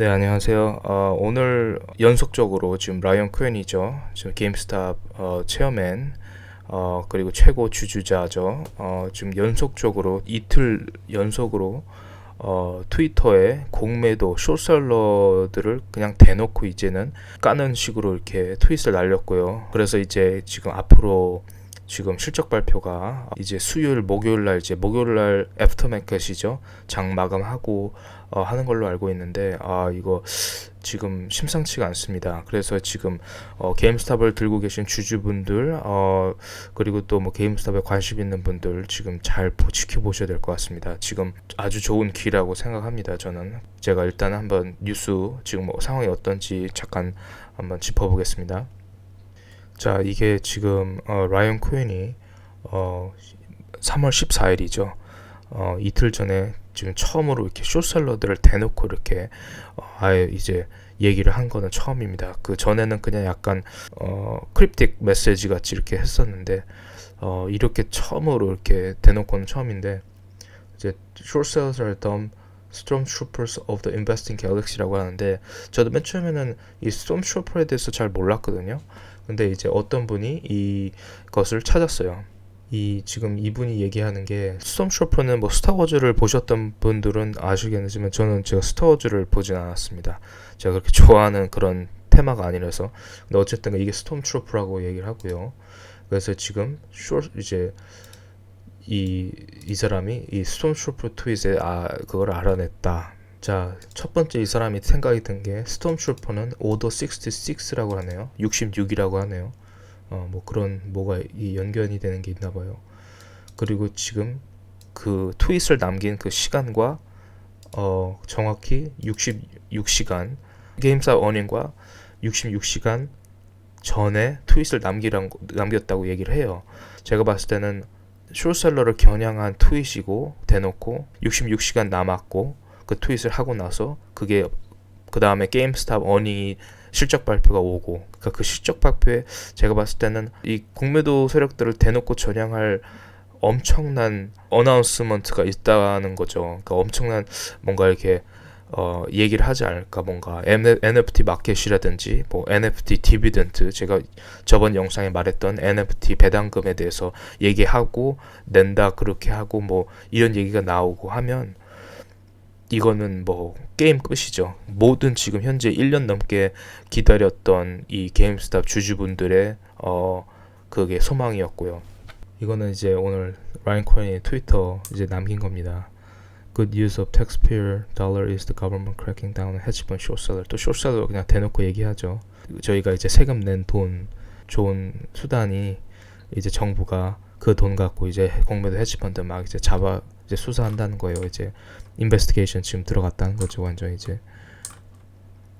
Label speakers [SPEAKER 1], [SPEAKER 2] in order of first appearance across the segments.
[SPEAKER 1] 네, 안녕하세요. 어, 오늘 연속적으로 지금 라이언 쿠엔이죠. 지금 게임스탑 어, 체어맨 어, 그리고 최고 주주자죠. 어, 지금 연속적으로 이틀 연속으로 어, 트위터에 공매도 숏셀러들을 그냥 대놓고 이제는 까는 식으로 이렇게 트윗을 날렸고요. 그래서 이제 지금 앞으로 지금 실적 발표가 이제 수요일 목요일 날 이제 목요일 날 애프터 마켓이죠. 장 마감하고 어, 하는 걸로 알고 있는데 아 이거 지금 심상치가 않습니다. 그래서 지금 어, 게임스탑을 들고 계신 주주분들 어, 그리고 또 뭐 게임스탑에 관심 있는 분들 지금 잘 보, 지켜보셔야 될 것 같습니다. 지금 아주 좋은 기라고 생각합니다. 저는 제가 일단 한번 뉴스 지금 뭐 상황이 어떤지 잠깐 한번 짚어보겠습니다. 자 이게 지금 어, 라이언 코엔이 어, 3월 14일이죠. 어, 이틀 전에 지금 처음으로 이렇게 숏셀러들을 대놓고 이렇게 어, 아예 이제 얘기를 한 거는 처음입니다. 그 전에는 그냥 약간 어, 크립틱 메시지 같이 이렇게 했었는데 어, 이렇게 처음으로 이렇게 대놓고는 처음인데 이제 are dumb stormtroopers of the investing galaxy라고 하는데 저도 맨 처음에는 이 stormtrooper에 대해서 잘 몰랐거든요. 근데 이제 어떤 분이 이것을 찾았어요. 이 지금 이분이 얘기하는 게 스톰트로퍼는 뭐 스타워즈를 보셨던 분들은 아시겠지만 저는 제가 스타워즈를 보진 않았습니다. 제가 그렇게 좋아하는 그런 테마가 아니라서 근데 어쨌든 이게 스톰트로퍼라고 얘기를 하고요. 그래서 지금 쇼 이제 이, 이 사람이 이 스톰트로퍼 트윗에 아 그걸 알아냈다. 자, 첫 번째 이 사람이 생각이 든 게 스톰트루퍼는 오더 66라고 하네요. 66이라고 하네요. 어, 뭐 그런 뭐가 이 연결이 되는 게 있나 봐요. 그리고 지금 그 트윗을 남긴 그 시간과 어, 정확히 66시간 게임사 어닝과 66시간 전에 트윗을 남기란 남겼다고 얘기를 해요. 제가 봤을 때는 숏셀러를 겨냥한 트윗이고 대놓고 66시간 남았고 그 트윗을 하고 나서 그게 그 다음에 게임스탑 어닝이 실적 발표가 오고 그러니까 그 실적 발표에 제가 봤을 때는 이 공매도 세력들을 대놓고 전향할 엄청난 어나운스먼트가 있다는 거죠. 그러니까 엄청난 뭔가 이렇게 어, 얘기를 하지 않을까 뭔가 NFT 마켓이라든지 뭐 NFT 디비던트 제가 저번 영상에 말했던 NFT 배당금에 대해서 얘기하고 낸다 그렇게 하고 뭐 이런 얘기가 나오고 하면 이거는 뭐 게임 끝이죠. 모든 지금 현재 1년 넘게 기다렸던 이 게임스탑 주주분들의 어 그게 소망이었고요. 이거는 이제 오늘 라인 코인이 트위터 이제 남긴 겁니다. Good use of taxpayer dollar is the government cracking down on hedge fund short seller. 또 short seller 그냥 대놓고 얘기하죠. 저희가 이제 세금 낸 돈 좋은 수단이 이제 정부가 그 돈 갖고 이제 공매도 헤지펀드 막 이제 잡아 이제 수사한다는 거예요. 이제 인베스티게이션 지금 들어갔다는 거죠. 완전 이제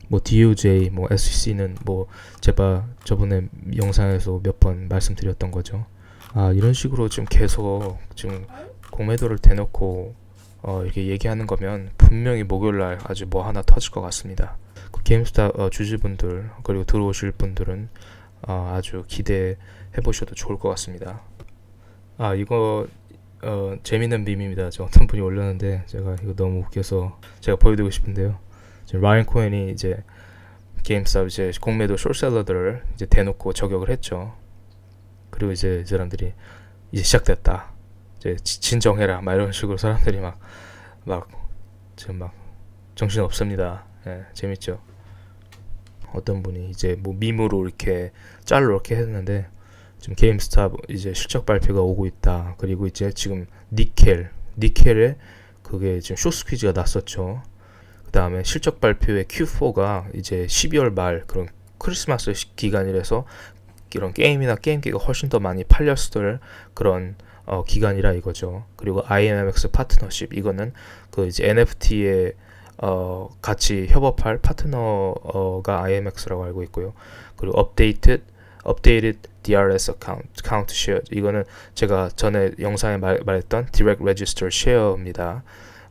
[SPEAKER 1] 뭐 DOJ, 뭐 SEC는 뭐 제가 저번에 영상에서 몇 번 말씀드렸던 거죠. 아 이런 식으로 지금 계속 지금 공매도를 대놓고 어, 이렇게 얘기하는 거면 분명히 목요일날 아주 뭐 하나 터질 것 같습니다. 그 게임스타 어, 주주분들 그리고 들어오실 분들은 어, 아주 기대해 보셔도 좋을 것 같습니다. 아 이거 어, 재밌는 밈입니다. 저 어떤 분이 올렸는데 제가 이거 너무 웃겨서 제가 보여드리고 싶은데요. 라이언 코엔이 이제 게임스탑 이제 공매도 숏셀러들을 이제 대놓고 저격을 했죠. 그리고 이제 이 사람들이 이제 시작됐다. 이제 진정해라. 막 이런 식으로 사람들이 막 막 지금 막 정신 없습니다. 예, 재밌죠. 어떤 분이 이제 뭐 밈으로 이렇게 짤로 이렇게 했는데 지금 게임스탑 이제 실적 발표가 오고 있다. 그리고 이제 지금 니켈, 니켈에 그게 지금 쇼스퀴즈가 났었죠. 그 다음에 실적 발표의 Q4가 이제 12월 말 그런 크리스마스 기간이라서 이런 게임이나 게임기가 훨씬 더 많이 팔렸을 그런 어, 기간이라 이거죠. 그리고 IMX 파트너십 이거는 그 이제 NFT에 어, 같이 협업할 파트너가 IMX라고 알고 있고요. 그리고 업데이트 updated DRS account, count share 이거는 제가 전에 영상에 말, 말했던 direct register share입니다.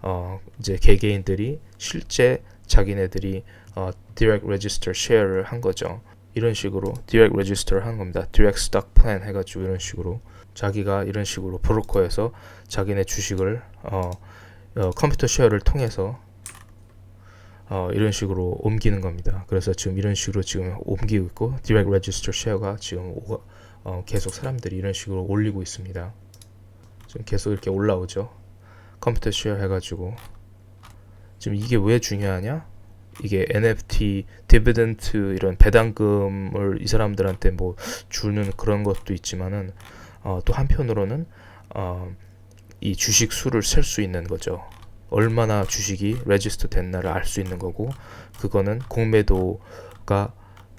[SPEAKER 1] 어, 이제 개개인들이 실제 자기네들이 어, direct register share를 한 거죠. 이런 식으로 direct register 한 겁니다. direct stock plan 해가지고 이런 식으로 자기가 이런 식으로 브로커에서 자기네 주식을 어, 어, 컴퓨터 쉐어를 통해서 어, 이런 식으로 옮기는 겁니다. 그래서 지금 이런 식으로 지금 옮기고 있고 Direct Register Share가 지금 오, 어, 계속 사람들이 이런 식으로 올리고 있습니다. 지금 계속 이렇게 올라오죠. 컴퓨터 쉐어 해가지고 지금 이게 왜 중요하냐? 이게 NFT, 디비던트 이런 배당금을 이 사람들한테 뭐 주는 그런 것도 있지만은 어, 또 한편으로는 어, 이 주식 수를 셀 수 있는 거죠. 얼마나 주식이 레지스터 됐나를 알 수 있는 거고 그거는 공매도가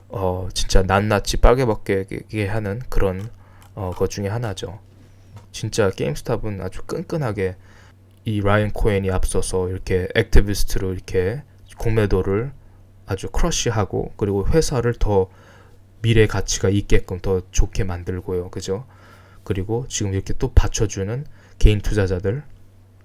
[SPEAKER 1] 어 진짜 낱낱이 빨개벗게 하는 그런 어 것 중에 하나죠. 진짜 게임스탑은 아주 끈끈하게 이 라이언 코엔이 앞서서 이렇게 액티비스트로 이렇게 공매도를 아주 크러쉬하고 그리고 회사를 더 미래 가치가 있게끔 더 좋게 만들고요. 그죠? 그리고 지금 이렇게 또 받쳐주는 개인 투자자들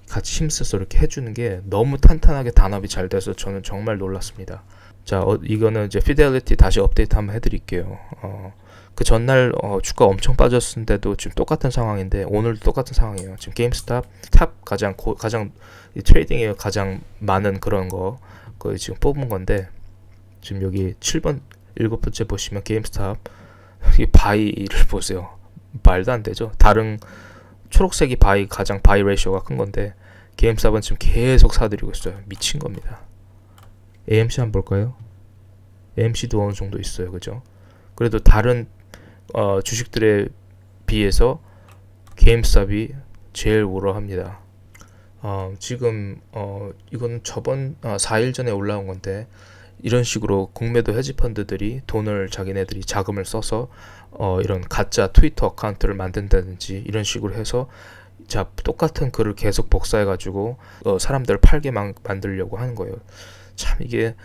[SPEAKER 1] 같이 힘써서 이렇게 해주는 게 너무 탄탄하게 단합이 잘 돼서 저는 정말 놀랐습니다. 자, 어, 이거는 이제 피델리티 다시 업데이트 한번 해드릴게요. 어, 그 전날 어, 주가 엄청 빠졌는데도 지금 똑같은 상황인데 오늘도 똑같은 상황이에요. 지금 게임스탑 탑 가장 고, 가장 이 트레이딩에 가장 많은 그런 거그 지금 뽑은 건데 지금 여기 7번 일곱 번째 보시면 게임스탑 이 바이를 보세요. 말도 안 되죠. 다른 초록색이 바이 가장 바이 레이쇼가 큰 건데 게임스탑은 지금 계속 사들이고 있어요. 미친 겁니다. AMC 한번 볼까요? AMC도 어느 정도 있어요. 그죠? 그래도 다른 어, 주식들에 비해서 게임스탑이 제일 우월합니다. 어, 지금 어, 이건 저번 어, 4일 전에 올라온 건데 이런 식으로 공매도 헤지 펀드들이 돈을 자기네들이 자금을 써서 어, 이런 가짜 트위터 어카운트를 만든다든지 이런 식으로 해서 자 똑같은 글을 계속 복사해 가지고 어, 사람들 팔게 만, 만들려고 하는 거예요. 참 이게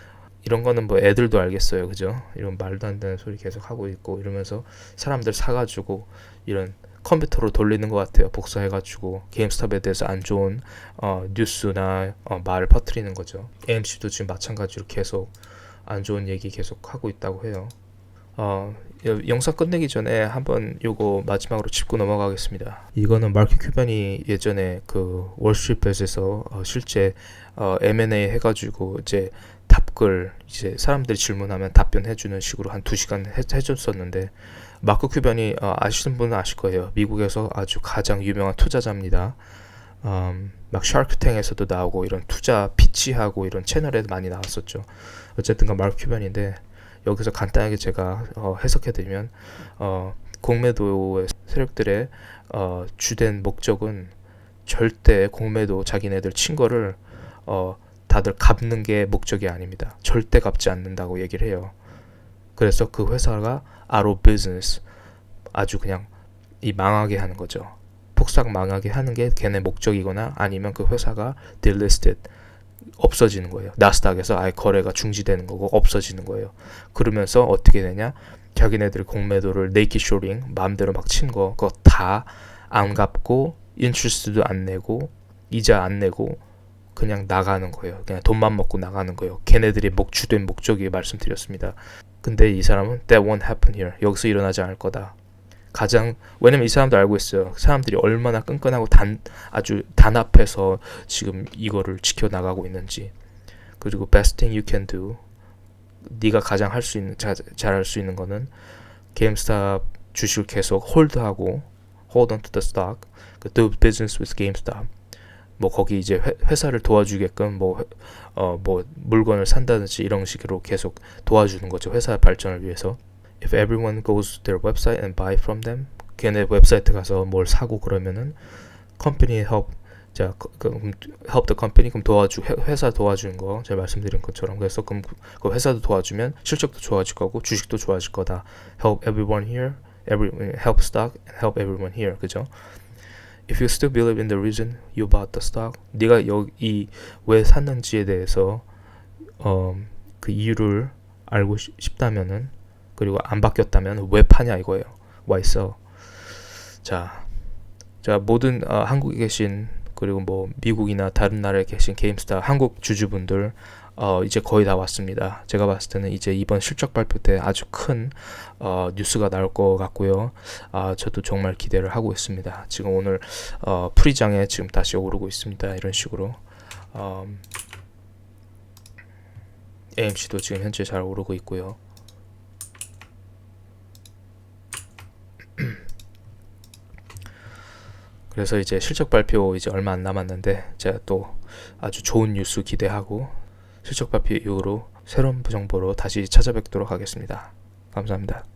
[SPEAKER 1] 이런 거는 뭐 애들도 알겠어요, 그죠? 이런 말도 안 되는 소리 계속 하고 있고 이러면서 사람들 사가지고 이런 컴퓨터로 돌리는 것 같아요. 복사해가지고 게임스탑에 대해서 안 좋은 어, 뉴스나 어, 말을 퍼뜨리는 거죠. AMC도 지금 마찬가지로 계속 안 좋은 얘기 계속 하고 있다고 해요. 어, 영상 끝내기 전에 한번 요거 마지막으로 짚고 넘어가겠습니다. 이거는 마크 큐반이 예전에 그 월스트리트에서 어, 실제 어, M&A 해가지고 이제 답글 이제 사람들이 질문하면 답변해주는 식으로 한 두 시간 해, 해줬었는데 마크 큐반이 어, 아시는 분은 아실 거예요. 미국에서 아주 가장 유명한 투자자입니다. 음, 막 샤크탱에서도 나오고 이런 투자 피치하고 이런 채널에도 많이 나왔었죠. 어쨌든간 마크 큐반인데 여기서 간단하게 제가 어, 해석해드리면 어, 공매도의 세력들의 어, 주된 목적은 절대 공매도 자기네들 친 거를 어, 다들 갚는 게 목적이 아닙니다. 절대 갚지 않는다고 얘기를 해요. 그래서 그 회사가 아로 비즈니스 아주 그냥 이 망하게 하는 거죠. 폭삭 망하게 하는 게 걔네 목적이거나 아니면 그 회사가 delisted 없어지는 거예요. 나스닥에서 아예 거래가 중지되는 거고 없어지는 거예요. 그러면서 어떻게 되냐? 자기네들 공매도를 네이키 쇼링 마음대로 막 친 거 그거 다 안 갚고 인트레스트도 안 내고 이자 안 내고 그냥 나가는 거예요. 그냥 돈만 먹고 나가는 거예요. 걔네들이 목 주된 목적이 말씀드렸습니다. 근데 이 사람은 that won't happen here. 여기서 일어나지 않을 거다. 가장 왜냐면 이 사람도 알고 있어요. 사람들이 얼마나 끈끈하고 단 아주 단합해서 지금 이거를 지켜 나가고 있는지. 그리고 best thing you can do. 네가 가장 할 수 있는 잘할 수 있는 거는 GameStop 주식을 계속 홀드하고 hold on to the stock. 그 do business with GameStop. 뭐 거기 이제 회, 회사를 도와주게끔 뭐어 뭐 물건을 산다든지 이런 식으로 계속 도와주는 거죠. 회사 발전을 위해서. if everyone goes to their website and buy from them 걔네 웹사이트 가서 뭘 사고 그러면은 company help 자 그, 그, help the company 그럼 도와주 회사 도와주는 거 제가 말씀드린 것처럼 그래서 그럼 그 회사도 도와주면 실적도 좋아질 거고 주식도 좋아질 거다 help everyone here every help stock help everyone here 그죠 if you still believe in the reason you bought the stock 네가 여기 왜 샀는지에 대해서 어, 그 이유를 알고 싶다면은 그리고 안 바뀌었다면 왜 파냐 이거예요. 와 있어. 자, 자 모든 어, 한국에 계신 그리고 뭐 미국이나 다른 나라에 계신 게임스타 한국 주주분들 어, 이제 거의 다 왔습니다. 제가 봤을 때는 이제 이번 실적 발표 때 아주 큰 어, 뉴스가 나올 것 같고요. 아, 저도 정말 기대를 하고 있습니다. 지금 오늘 어, 프리장에 지금 다시 오르고 있습니다. 이런 식으로. 음, AMC도 지금 현재 잘 오르고 있고요. 그래서 이제 실적 발표 이제 얼마 안 남았는데 제가 또 아주 좋은 뉴스 기대하고 실적 발표 이후로 새로운 정보로 다시 찾아뵙도록 하겠습니다. 감사합니다.